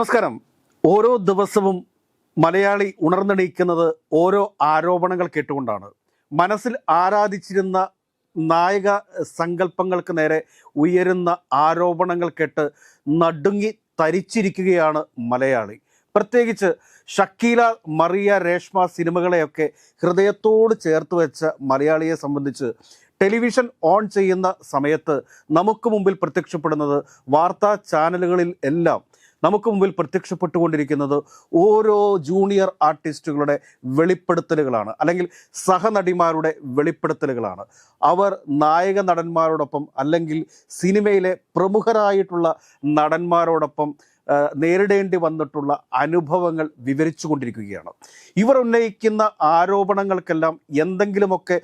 നമസ്കാരം. ഓരോ ദിവസവും മലയാളി ഉണർന്നെണീക്കുന്നത് ഓരോ ആരോപണങ്ങൾ കേട്ടുകൊണ്ടാണ്. മനസ്സിൽ ആരാധിച്ചിരുന്ന നായക സങ്കല്പങ്ങൾക്ക് നേരെ ഉയരുന്ന ആരോപണങ്ങൾ കേട്ട് നടുങ്ങി തരിച്ചിരിക്കുകയാണ് മലയാളി. പ്രത്യേകിച്ച് ഷക്കീല മറിയ രേഷ്മ സിനിമകളെയൊക്കെ ഹൃദയത്തോട് ചേർത്ത് വെച്ച മലയാളിയെ സംബന്ധിച്ച് ടെലിവിഷൻ ഓൺ ചെയ്യുന്ന സമയത്ത് നമുക്ക് മുമ്പിൽ പ്രത്യക്ഷപ്പെടുന്നത് വാർത്താ ചാനലുകളിൽ എല്ലാം നമുക്ക് മുമ്പിൽ പ്രത്യക്ഷപ്പെട്ടുകൊണ്ടിരിക്കുന്നത് ഓരോ ജൂനിയർ ആർട്ടിസ്റ്റുകളുടെ വെളിപ്പെടുത്തലുകളാണ്. അല്ലെങ്കിൽ സഹനടിമാരുടെ വെളിപ്പെടുത്തലുകളാണ്. അവർ നായക നടന്മാരോടൊപ്പം അല്ലെങ്കിൽ സിനിമയിലെ പ്രമുഖരായിട്ടുള്ള നടന്മാരോടൊപ്പം നേരിടേണ്ടി വന്നിട്ടുള്ള അനുഭവങ്ങൾ വിവരിച്ചു കൊണ്ടിരിക്കുകയാണ് ഇവർ ഉന്നയിക്കുന്ന ആരോപണങ്ങൾക്കെല്ലാം എന്തെങ്കിലുമൊക്കെ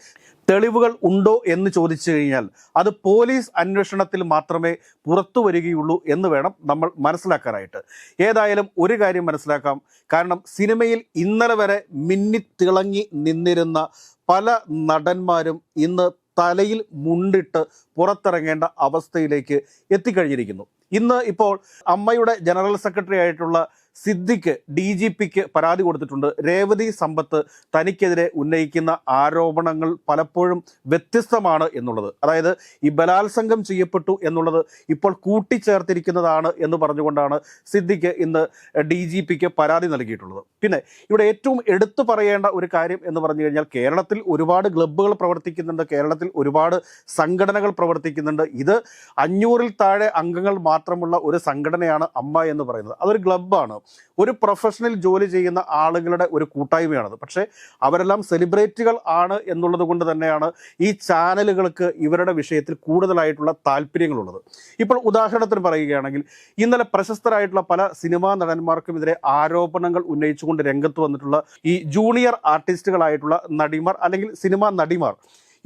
തെളിവുകൾ ഉണ്ടോ എന്ന് ചോദിച്ചു കഴിഞ്ഞാൽ അത് പോലീസ് അന്വേഷണത്തിൽ മാത്രമേ പുറത്തു വരികയുള്ളൂ എന്ന് വേണം നമ്മൾ മനസ്സിലാക്കാനായിട്ട്. ഏതായാലും ഒരു കാര്യം മനസ്സിലാക്കാം. കാരണം സിനിമയിൽ ഇന്നലെ വരെ മിന്നിത്തിളങ്ങി നിന്നിരുന്ന പല നടന്മാരും ഇന്ന് തലയിൽ മുണ്ടിട്ട് പുറത്തിറങ്ങേണ്ട അവസ്ഥയിലേക്ക് എത്തിക്കഴിഞ്ഞിരിക്കുന്നു. ഇന്ന് ഇപ്പോൾ അമ്മയുടെ ജനറൽ സെക്രട്ടറി ആയിട്ടുള്ള സിദ്ദിഖ് ഡി ജി പിക്ക് പരാതി കൊടുത്തിട്ടുണ്ട്. രേവതി സമ്പത്ത് തനിക്കെതിരെ ഉന്നയിക്കുന്ന ആരോപണങ്ങൾ പലപ്പോഴും വ്യത്യസ്തമാണ് എന്നുള്ളത്. അതായത് ഈ ബലാത്സംഗം ചെയ്യപ്പെട്ടു എന്നുള്ളത് ഇപ്പോൾ കൂട്ടിച്ചേർത്തിരിക്കുന്നതാണ് എന്ന് പറഞ്ഞുകൊണ്ടാണ് സിദ്ദിഖ് ഇന്ന് ഡി ജി പിക്ക് പരാതി നൽകിയിട്ടുള്ളത്. പിന്നെ ഇവിടെ ഏറ്റവും എടുത്തു പറയേണ്ട ഒരു കാര്യം എന്ന് പറഞ്ഞു കഴിഞ്ഞാൽ കേരളത്തിൽ ഒരുപാട് ക്ലബ്ബുകൾ പ്രവർത്തിക്കുന്നുണ്ട് കേരളത്തിൽ ഒരുപാട് സംഘടനകൾ പ്രവർത്തിക്കുന്നുണ്ട്. ഇത് അഞ്ഞൂറിൽ താഴെ അംഗങ്ങൾ മാത്രമുള്ള ഒരു സംഘടനയാണ് അമ്മ എന്ന് പറയുന്നത്. അതൊരു ക്ലബ്ബാണ്. ഒരു പ്രൊഫഷണൽ ജോലി ചെയ്യുന്ന ആളുകളുടെ ഒരു കൂട്ടായ്മയാണത്. പക്ഷേ അവരെല്ലാം സെലിബ്രിറ്റികൾ ആണ് എന്നുള്ളത് കൊണ്ട് തന്നെയാണ് ഈ ചാനലുകൾക്ക് ഇവരുടെ വിഷയത്തിൽ കൂടുതലായിട്ടുള്ള താല്പര്യങ്ങളുള്ളത്. ഇപ്പോൾ ഉദാഹരണത്തിന് പറയുകയാണെങ്കിൽ ഇന്നലെ പ്രശസ്തരായിട്ടുള്ള പല സിനിമാ നടന്മാർക്കുമെതിരെ ആരോപണങ്ങൾ ഉന്നയിച്ചുകൊണ്ട് രംഗത്ത് വന്നിട്ടുള്ള ഈ ജൂനിയർ ആർട്ടിസ്റ്റുകളായിട്ടുള്ള നടിമാർ അല്ലെങ്കിൽ സിനിമാ നടിമാർ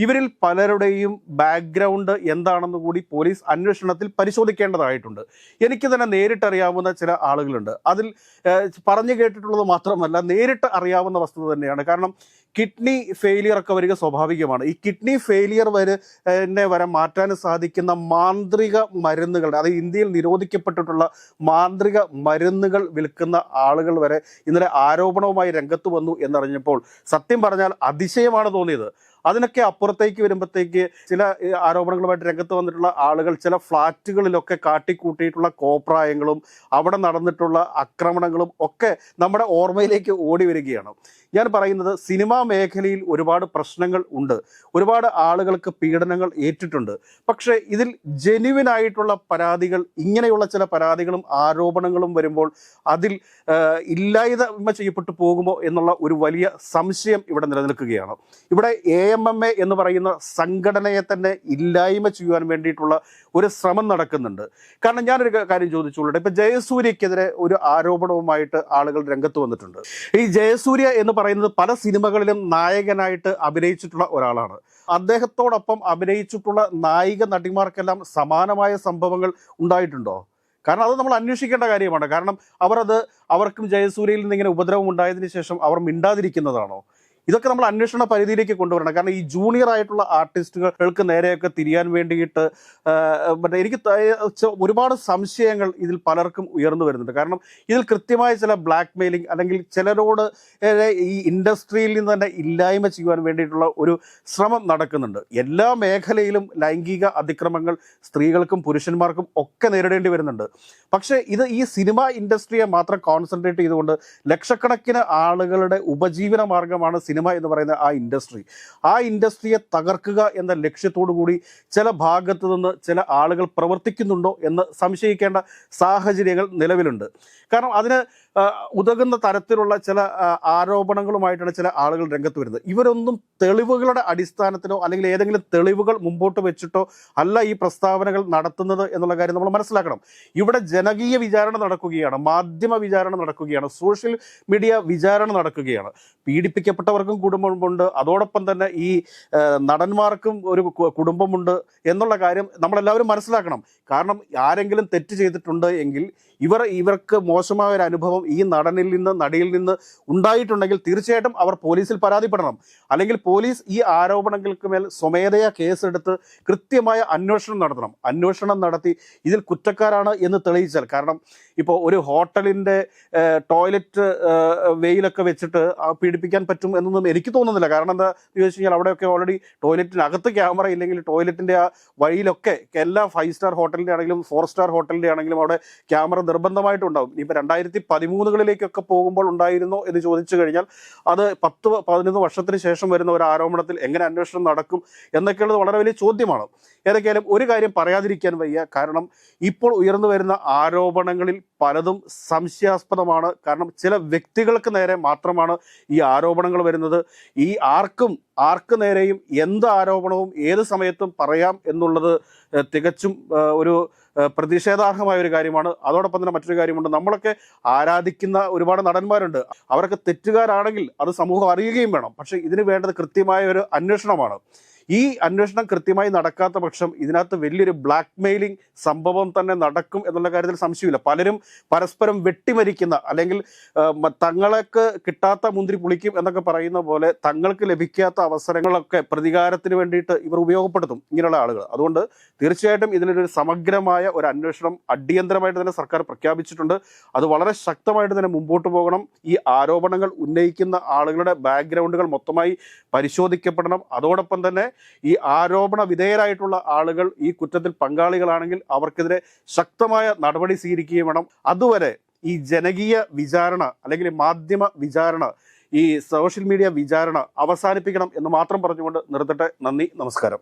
ഇവരിൽ പലരുടെയും ബാക്ക്ഗ്രൗണ്ട് എന്താണെന്ന് കൂടി പോലീസ് അന്വേഷണത്തിൽ പരിശോധിക്കേണ്ടതായിട്ടുണ്ട്. എനിക്ക് തന്നെ നേരിട്ട് അറിയാവുന്ന ചില ആളുകളുണ്ട്. അതിൽ പറഞ്ഞു കേട്ടിട്ടുള്ളത് മാത്രമല്ല നേരിട്ട് അറിയാവുന്ന വസ്തുത തന്നെയാണ്. കാരണം കിഡ്നി ഫെയിലിയർ ഒക്കെ വരിക സ്വാഭാവികമാണ്. ഈ കിഡ്നി ഫെയിലിയർ വരെ വരെ മാറ്റാൻ സാധിക്കുന്ന മാന്ത്രിക മരുന്നുകളുടെ അത് ഇന്ത്യയിൽ നിരോധിക്കപ്പെട്ടിട്ടുള്ള മാന്ത്രിക മരുന്നുകൾ വിൽക്കുന്ന ആളുകൾ വരെ ഇന്നലെ ആരോപണവുമായി രംഗത്ത് വന്നു എന്നറിഞ്ഞപ്പോൾ സത്യം പറഞ്ഞാൽ അതിശയമാണ് തോന്നിയത്. അതിനൊക്കെ അപ്പുറത്തേക്ക് വരുമ്പോഴത്തേക്ക് ചില ആരോപണങ്ങളുമായിട്ട് രംഗത്ത് വന്നിട്ടുള്ള ആളുകൾ ചില ഫ്ലാറ്റുകളിലൊക്കെ കാട്ടിക്കൂട്ടിയിട്ടുള്ള കോപ്രായങ്ങളും അവിടെ നടന്നിട്ടുള്ള ആക്രമണങ്ങളും ഒക്കെ നമ്മുടെ ഓർമ്മയിലേക്ക് ഓടി വരികയാണ്. ഞാൻ പറയുന്നത് സിനിമാ മേഖലയിൽ ഒരുപാട് പ്രശ്നങ്ങൾ ഉണ്ട്. ഒരുപാട് ആളുകൾക്ക് പീഡനങ്ങൾ ഏറ്റിട്ടുണ്ട്. പക്ഷേ ഇതിൽ ജെനുവിൻ ആയിട്ടുള്ള പരാതികൾ ഇങ്ങനെയുള്ള ചില പരാതികളും ആരോപണങ്ങളും വരുമ്പോൾ അതിൽ ഇല്ലായ്മ ചെയ്യപ്പെട്ടു പോകുമോ എന്നുള്ള ഒരു വലിയ സംശയം ഇവിടെ നിലനിൽക്കുകയാണ്. ഇവിടെ എ എം എം എ എന്ന് പറയുന്ന സംഘടനയെ തന്നെ ഇല്ലായ്മ ചെയ്യുവാൻ വേണ്ടിയിട്ടുള്ള ഒരു ശ്രമം നടക്കുന്നുണ്ട്. കാരണം ഞാനൊരു കാര്യം ചോദിച്ചോളട്ടെ ഇപ്പം ജയസൂര്യക്കെതിരെ ഒരു ആരോപണവുമായിട്ട് ആളുകൾ രംഗത്ത് വന്നിട്ടുണ്ട്. ഈ ജയസൂര്യ എന്ന് പറയുന്നത് പല സിനിമകളിലും നായകനായിട്ട് അഭിനയിച്ചിട്ടുള്ള ഒരാളാണ്. അദ്ദേഹത്തോടൊപ്പം അഭിനയിച്ചിട്ടുള്ള നായിക നടിമാർക്കെല്ലാം സമാനമായ സംഭവങ്ങൾ ഉണ്ടായിട്ടുണ്ടോ? കാരണം അത് നമ്മൾ അന്വേഷിക്കേണ്ട കാര്യമാണ്. കാരണം അവർ അത് അവർക്കും ജയസൂര്യയിൽ നിന്ന് ഇങ്ങനെ ഉപദ്രവം ഉണ്ടായതിനു ശേഷം അവർ മിണ്ടാതിരിക്കുന്നതാണോ? ഇതൊക്കെ നമ്മൾ അന്വേഷണ പരിധിയിലേക്ക് കൊണ്ടുവരണം. കാരണം ഈ ജൂനിയർ ആയിട്ടുള്ള ആർട്ടിസ്റ്റുകൾക്ക് നേരെയൊക്കെ തിരിയാൻ വേണ്ടിയിട്ട് മറ്റേ എനിക്ക് ഒരുപാട് സംശയങ്ങൾ ഇതിൽ പലർക്കും ഉയർന്നു വരുന്നുണ്ട്. കാരണം ഇതിൽ കൃത്യമായ ചില ബ്ലാക്ക് മെയിലിംഗ് അല്ലെങ്കിൽ ചിലരോട് ഈ ഇൻഡസ്ട്രിയിൽ നിന്ന് തന്നെ ഇല്ലായ്മ ചെയ്യുവാൻ വേണ്ടിയിട്ടുള്ള ഒരു ശ്രമം നടക്കുന്നുണ്ട്. എല്ലാ മേഖലയിലും ലൈംഗിക അതിക്രമങ്ങൾ സ്ത്രീകൾക്കും പുരുഷന്മാർക്കും ഒക്കെ നേരിടേണ്ടി വരുന്നുണ്ട്. പക്ഷേ ഇത് ഈ സിനിമ ഇൻഡസ്ട്രിയെ മാത്രം കോൺസെൻട്രേറ്റ് ചെയ്തുകൊണ്ട് ലക്ഷക്കണക്കിന് ആളുകളുടെ ഉപജീവന മാർഗമാണ് സിനിമ എന്ന് പറയുന്ന ആ ഇൻഡസ്ട്രി. ആ ഇൻഡസ്ട്രിയെ തകർക്കുക എന്ന ലക്ഷ്യത്തോടു കൂടി ചില ഭാഗത്തു നിന്ന് ചില ആളുകൾ പ്രവർത്തിക്കുന്നുണ്ടോ എന്ന് സംശയിക്കേണ്ട സാഹചര്യങ്ങൾ നിലവിലുണ്ട്. കാരണം അതിന് ഉതകുന്ന തരത്തിലുള്ള ചില ആരോപണങ്ങളുമായിട്ടാണ് ചില ആളുകൾ രംഗത്ത് വരുന്നത്. ഇവരൊന്നും തെളിവുകളുടെ അടിസ്ഥാനത്തിലോ അല്ലെങ്കിൽ ഏതെങ്കിലും തെളിവുകൾ മുമ്പോട്ട് വെച്ചിട്ടോ അല്ല ഈ പ്രസ്താവനകൾ നടത്തുന്നത് എന്നുള്ള കാര്യം നമ്മൾ മനസ്സിലാക്കണം. ഇവിടെ ജനകീയ വിചാരണ നടക്കുകയാണ് മാധ്യമ വിചാരണ നടക്കുകയാണ് സോഷ്യൽ മീഡിയ വിചാരണ നടക്കുകയാണ്. പീഡിപ്പിക്കപ്പെട്ടവർക്കും കുടുംബമുണ്ട് അതോടൊപ്പം തന്നെ ഈ നടന്മാർക്കും ഒരു കുടുംബമുണ്ട് എന്നുള്ള കാര്യം നമ്മളെല്ലാവരും മനസ്സിലാക്കണം. കാരണം ആരെങ്കിലും തെറ്റ് ചെയ്തിട്ടുണ്ട് എങ്കിൽ ഇവർ ഇവർക്ക് മോശമായ ഒരു അനുഭവം ഈ നടനിൽ നിന്ന് നടിയിൽ നിന്ന് ഉണ്ടായിട്ടുണ്ടെങ്കിൽ തീർച്ചയായിട്ടും അവർ പോലീസിൽ പരാതിപ്പെടണം. അല്ലെങ്കിൽ പോലീസ് ഈ ആരോപണങ്ങൾക്ക് മേൽ സ്വമേധയാ കേസെടുത്ത് കൃത്യമായ അന്വേഷണം നടത്തണം. അന്വേഷണം നടത്തി ഇതിൽ കുറ്റക്കാരാണ് എന്ന് തെളിയിച്ചാൽ. കാരണം ഇപ്പോൾ ഒരു ഹോട്ടലിന്റെ ടോയ്ലറ്റ് വെയിലൊക്കെ വെച്ചിട്ട് പീഡിപ്പിക്കാൻ പറ്റും എന്നൊന്നും എനിക്ക് തോന്നുന്നില്ല. കാരണം എന്താ ചോദിച്ചു കഴിഞ്ഞാൽ അവിടെയൊക്കെ ഓൾറെഡി ടോയ്ലറ്റിനകത്ത് ക്യാമറ ഇല്ലെങ്കിൽ ടോയ്ലറ്റിന്റെ ആ വഴിയിലൊക്കെ എല്ലാ ഫൈവ് സ്റ്റാർ ഹോട്ടലിന്റെ ആണെങ്കിലും ഫോർ സ്റ്റാർ ഹോട്ടലിന്റെ ആണെങ്കിലും അവിടെ ക്യാമറ നിർബന്ധമായിട്ടുണ്ടാവും ഇപ്പം രണ്ടായിരത്തി പതിമൂന്നുകളിലേക്കൊക്കെ പോകുമ്പോൾ ഉണ്ടായിരുന്നോ എന്ന് ചോദിച്ചു കഴിഞ്ഞാൽ അത് പത്ത് പതിനൊന്ന് വർഷത്തിന് ശേഷം വരുന്ന ഒരു ആരോപണത്തിൽ എങ്ങനെ അന്വേഷണം നടക്കും എന്നൊക്കെയുള്ളത് വളരെ വലിയ ചോദ്യമാണ്. ഏതൊക്കെയാലും ഒരു കാര്യം പറയാതിരിക്കാൻ വയ്യ. കാരണം ഇപ്പോൾ ഉയർന്നു വരുന്ന ആരോപണങ്ങളിൽ പലതും സംശയാസ്പദമാണ്. കാരണം ചില വ്യക്തികൾക്ക് നേരെ മാത്രമാണ് ഈ ആരോപണങ്ങൾ വരുന്നത്. ഈ ആർക്കും ആർക്ക് നേരെയും എന്ത് ആരോപണവും ഏത് സമയത്തും പറയാം എന്നുള്ളത് തികച്ചും ഒരു പ്രതിഷേധാർഹമായ ഒരു കാര്യമാണ്. അതോടൊപ്പം തന്നെ മറ്റൊരു കാര്യമുണ്ട്. നമ്മളൊക്കെ ആരാധിക്കുന്ന ഒരുപാട് നടന്മാരുണ്ട്. അവരൊക്കെ തെറ്റുകാരാണെങ്കിൽ അത് സമൂഹം അറിയുകയും വേണം. പക്ഷേ ഇതിന് വേണ്ടത് കൃത്യമായ ഒരു അന്വേഷണമാണ്. ഈ അന്വേഷണം കൃത്യമായി നടക്കാത്ത പക്ഷം ഇതിനകത്ത് വലിയൊരു ബ്ലാക്ക് മെയിലിംഗ് സംഭവം തന്നെ നടക്കും എന്നുള്ള കാര്യത്തിൽ സംശയമില്ല. പലരും പരസ്പരം വെട്ടിമരിക്കുന്ന അല്ലെങ്കിൽ തങ്ങൾക്ക് കിട്ടാത്ത മുന്തിരി പുളിക്കും എന്നൊക്കെ പറയുന്ന പോലെ തങ്ങൾക്ക് ലഭിക്കാത്ത അവസരങ്ങളൊക്കെ പ്രതികാരത്തിന് വേണ്ടിയിട്ട് ഇവർ ഉപയോഗപ്പെടുത്തും ഇങ്ങനെയുള്ള ആളുകൾ. അതുകൊണ്ട് തീർച്ചയായിട്ടും ഇതിനൊരു സമഗ്രമായ ഒരു അന്വേഷണം അടിയന്തരമായിട്ട് തന്നെ സർക്കാർ പ്രഖ്യാപിച്ചിട്ടുണ്ട്. അത് വളരെ ശക്തമായിട്ട് തന്നെ മുമ്പോട്ട് പോകണം. ഈ ആരോപണങ്ങൾ ഉന്നയിക്കുന്ന ആളുകളുടെ ബാക്ക്ഗ്രൗണ്ടുകൾ മൊത്തമായി പരിശോധിക്കപ്പെടണം. അതോടൊപ്പം തന്നെ ഈ ആരോപണ വിധേയരായിട്ടുള്ള ആളുകൾ ഈ കുറ്റത്തിൽ പങ്കാളികളാണെങ്കിൽ അവർക്കെതിരെ ശക്തമായ നടപടി സ്വീകരിക്കുകയും വേണം. അതുവരെ ഈ ജനകീയ വിചാരണ അല്ലെങ്കിൽ മാധ്യമ വിചാരണ ഈ സോഷ്യൽ മീഡിയ വിചാരണ അവസാനിപ്പിക്കണം എന്ന് മാത്രം പറഞ്ഞുകൊണ്ട് നിർത്തട്ടെ. നന്ദി നമസ്കാരം.